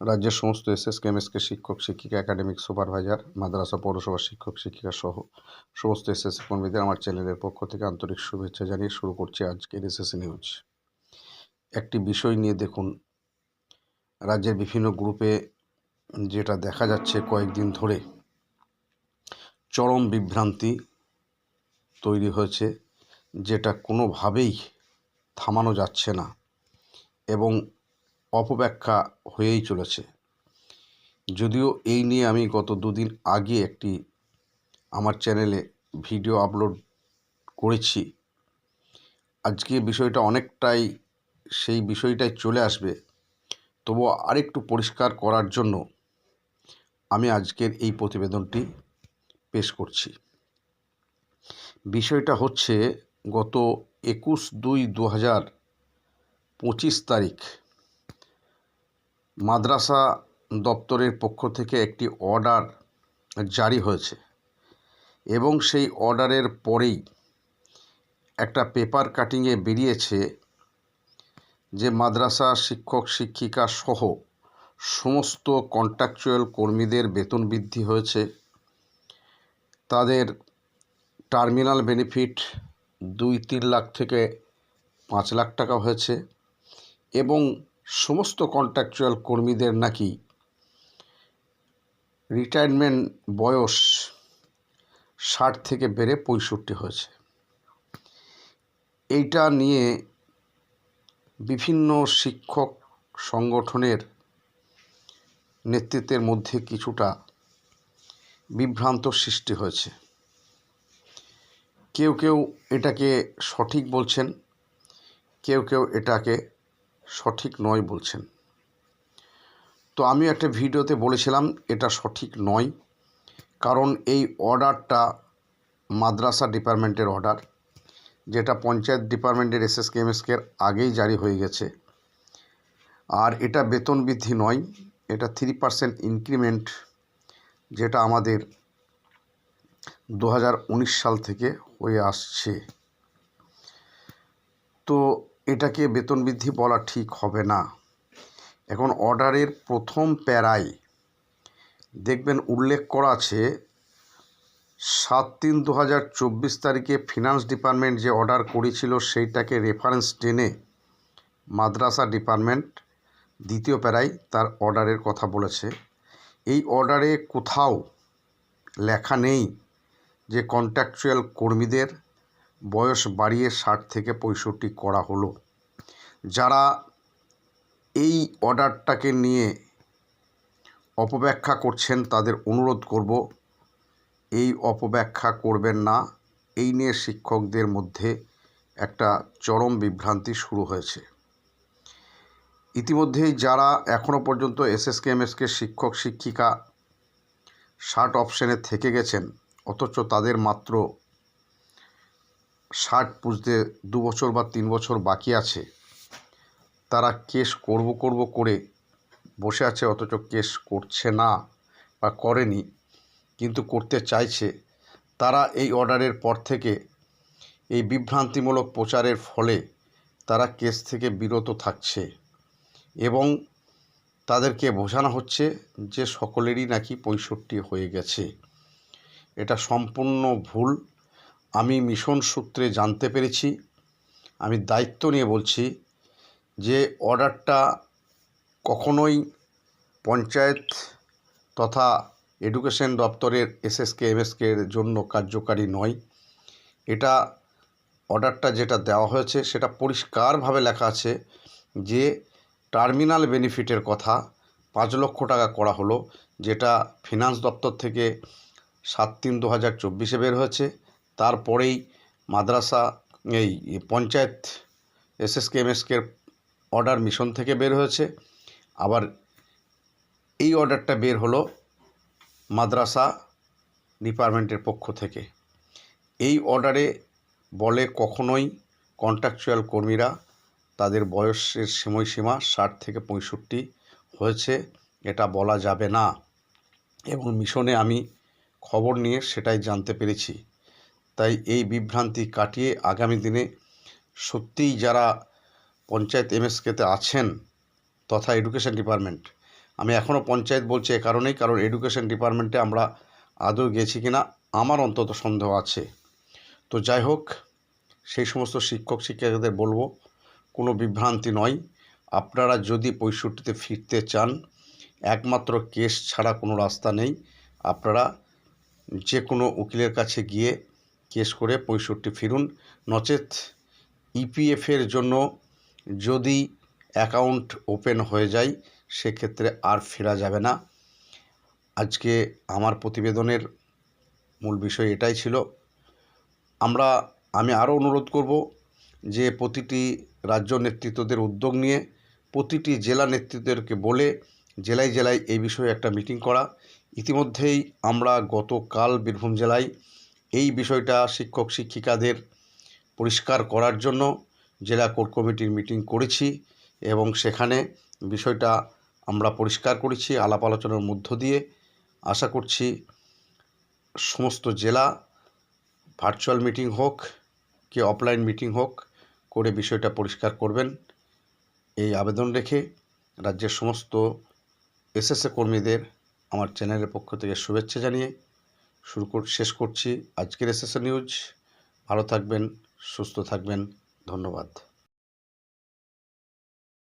রাজ্যের সমস্ত SSK MSK শিক্ষক, শিক্ষিকা, একাডেমিক সুপারভাইজার, মাদ্রাসা, পৌরসভার শিক্ষক, শিক্ষিকা সহ সমস্ত এসএসসি কর্মীদের আমার চ্যানেলের পক্ষ থেকে আন্তরিক শুভেচ্ছা জানিয়ে শুরু করছি আজকের এসএসসি নিউজ। একটি বিষয় নিয়ে দেখুন। রাজ্যের বিভিন্ন গ্রুপে যেটা দেখা যাচ্ছে কয়েকদিন ধরে চরম বিভ্রান্তি তৈরি হয়েছে, যেটা কোনোভাবেই থামানো যাচ্ছে না। এবং অপব্যাখ্যা হয়েই চলেছে। যদিও এই নিয়ে আমি গত দুদিন আগে একটি আমার চ্যানেলে ভিডিও আপলোড করেছি। আজকে বিষয়টা অনেকটাই সেই বিষয়টাই চলে আসবে। তবুও আরেকটু পরিষ্কার করার জন্য আমি আজকের এই প্রতিবেদনটি পেশ করছি। বিষয়টা হচ্ছে গত একুশ দুই দু হাজার পঁচিশ তারিখ মাদ্রাসা দপ্তরের পক্ষ থেকে একটি অর্ডার জারি হয়েছে এবং সেই অর্ডারের পরেই একটা পেপার কাটিংয়ে বেরিয়েছে যে মাদ্রাসা শিক্ষক শিক্ষিকা সহ সমস্ত কন্ট্রাকচুয়াল কর্মীদের বেতন বৃদ্ধি হয়েছে। তাদের টার্মিনাল বেনিফিট দুই তিন লাখ থেকে পাঁচ লাখ টাকা হয়েছে এবং সমস্ত কন্ট্রাকচুয়াল কর্মীদের নাকি রিটায়ারমেন্ট বয়স ষাট থেকে বেড়ে পঁয়ষট্টি হয়েছে। এইটা নিয়ে বিভিন্ন শিক্ষক সংগঠনের নেতৃত্বের মধ্যে কিছুটা বিভ্রান্ত সৃষ্টি হয়েছে। কেউ কেউ এটাকে সঠিক বলছেন, কেউ কেউ এটাকে সঠিক নয় বলছেন। তো আমি একটা ভিডিওতে বলেছিলাম, এটা সঠিক নয়। কারণ এই অর্ডারটা মাদ্রাসা ডিপার্টমেন্টের অর্ডার, যেটা পঞ্চায়েত ডিপার্টমেন্টের এসএসকে এমএসকের আগেই জারি হয়ে গেছে। আর এটা বেতন বৃদ্ধি নয়, এটা থ্রি পার্সেন্ট ইনক্রিমেন্ট যেটা আমাদের দু হাজার উনিশ সাল থেকে হয়ে আসছে। তো এটাকে বেতন বৃদ্ধি বলা ঠিক হবে না। এখন অর্ডারের প্রথম প্যারায় দেখবেন উল্লেখ করা আছে, সাত তিন দু হাজার চব্বিশ তারিখে ফিনান্স ডিপার্টমেন্ট যে অর্ডার করেছিল সেইটাকে রেফারেন্স টেনে মাদ্রাসা ডিপার্টমেন্ট দ্বিতীয় প্যারায় তার অর্ডারের কথা বলেছে। এই অর্ডারে কোথাও লেখা নেই যে কন্ট্রাকচুয়াল কর্মীদের বয়স বাড়িয়ে ষাট থেকে পঁয়ষট্টি করা হলো। যারা এই অর্ডারটাকে নিয়ে অপব্যাখ্যা করছেন, তাদের অনুরোধ করব, এই অপব্যাখ্যা করবেন না। এই নিয়ে শিক্ষকদের মধ্যে একটা চরম বিভ্রান্তি শুরু হয়েছে। ইতিমধ্যেই যারা এখনও পর্যন্ত এসএসকে, এমএসকে শিক্ষক, শিক্ষিকা ষাট অপশানে থেকে গেছেন, অথচ তাদের মাত্র ষাট পুজতে দু বছর বা তিন বছর বাকি আছে, তারা কেস করব করব করে বসে আছে, অথচ কেস করছে না বা করেনি, কিন্তু করতে চাইছে। তারা এই অর্ডারের পর থেকে এই বিভ্রান্তিমূলক প্রচারের ফলে তারা কেস থেকে বিরত থাকছে এবং তাদেরকে বোঝানো হচ্ছে যে সকলেরই নাকি পঁয়ষট্টি হয়ে গেছে। এটা সম্পূর্ণ ভুল আমি মিশন সূত্রে জানতে পেরেছি। আমি দায়িত্ব নিয়ে বলছি যে অর্ডারটা কখনোই পঞ্চায়েত তথা এডুকেশন দপ্তরের এসএসকে এর জন্য কার্যকারী নয়। এটা অর্ডারটা যেটা দেওয়া হয়েছে সেটা পরিষ্কারভাবে লেখা আছে যে টার্মিনাল বেনিফিটের কথা পাঁচ লক্ষ টাকা করা হলো, যেটা ফিনান্স দপ্তর থেকে সাত তিন দু হাজার চব্বিশে বের হয়েছে। তারপরেই মাদ্রাসা, এই পঞ্চায়েত এসএসকে এমএসকের অর্ডার মিশন থেকে বের হয়েছে। আবার এই অর্ডারটা বের হলো মাদ্রাসা ডিপার্টমেন্টের পক্ষ থেকে। এই অর্ডারে বলে কখনোই কন্ট্রাকচুয়াল কর্মীরা তাদের বয়সের সময়সীমা ষাট থেকে পঁয়ষট্টি হয়েছে, এটা বলা যাবে না। এবং মিশনে আমি খবর নিয়ে সেটাই জানতে পেরেছি। তাই এই বিভ্রান্তি কাটিয়ে আগামী দিনে সত্যিই যারা পঞ্চায়েত এমএসকেতে আছেন তথা এডুকেশন ডিপার্টমেন্ট, আমি এখনও পঞ্চায়েত বলছি এ কারণেই, কারণ এডুকেশন ডিপার্টমেন্টে আমরা আদৌ গেছি কি না আমার অন্তত সন্দেহ আছে। তো যাই হোক, সেই সমস্ত শিক্ষক শিক্ষিকাদের বলব, কোনো বিভ্রান্তি নয়। আপনারা যদি পঁয়ষট্টিতে ফিরতে চান, একমাত্র কেস ছাড়া কোনো রাস্তা নেই। আপনারা যে কোনো উকিলের কাছে গিয়ে কেস করে পঁয়ষট্টি ফিরুন। নচেত ইপিএফের জন্য যদি অ্যাকাউন্ট ওপেন হয়ে যায়, সেক্ষেত্রে আর ফেরা যাবে না। আজকে আমার প্রতিবেদনের মূল বিষয় এটাই ছিল। আমরা, আমি আরও অনুরোধ করব যে প্রতিটি রাজ্য নেতৃত্বদের উদ্যোগ নিয়ে, প্রতিটি জেলা নেতৃত্বদেরকে বলে জেলায় জেলায় এই বিষয়ে একটা মিটিং করা। ইতিমধ্যেই আমরা গতকাল বীরভূম জেলায় এই বিষয়টা শিক্ষক শিক্ষিকাদের পরিষ্কার করার জন্য জেলা কোর কমিটির মিটিং করেছি এবং সেখানে বিষয়টা আমরা পরিষ্কার করেছি, আলাপ আলোচনার মধ্য দিয়ে। আশা করছি সমস্ত জেলা ভার্চুয়াল মিটিং হোক কি অফলাইন মিটিং হোক করে বিষয়টা পরিষ্কার করবেন। এই আবেদন রেখে রাজ্যের সমস্ত এসএসএ কর্মীদের আমার চ্যানেলের পক্ষ থেকে শুভেচ্ছা জানিয়ে শুরু কর শেষ করছি। আজকের এসএসএ নিউজ। ভালো থাকবেন সুস্থ থাকবেন। ধন্যবাদ।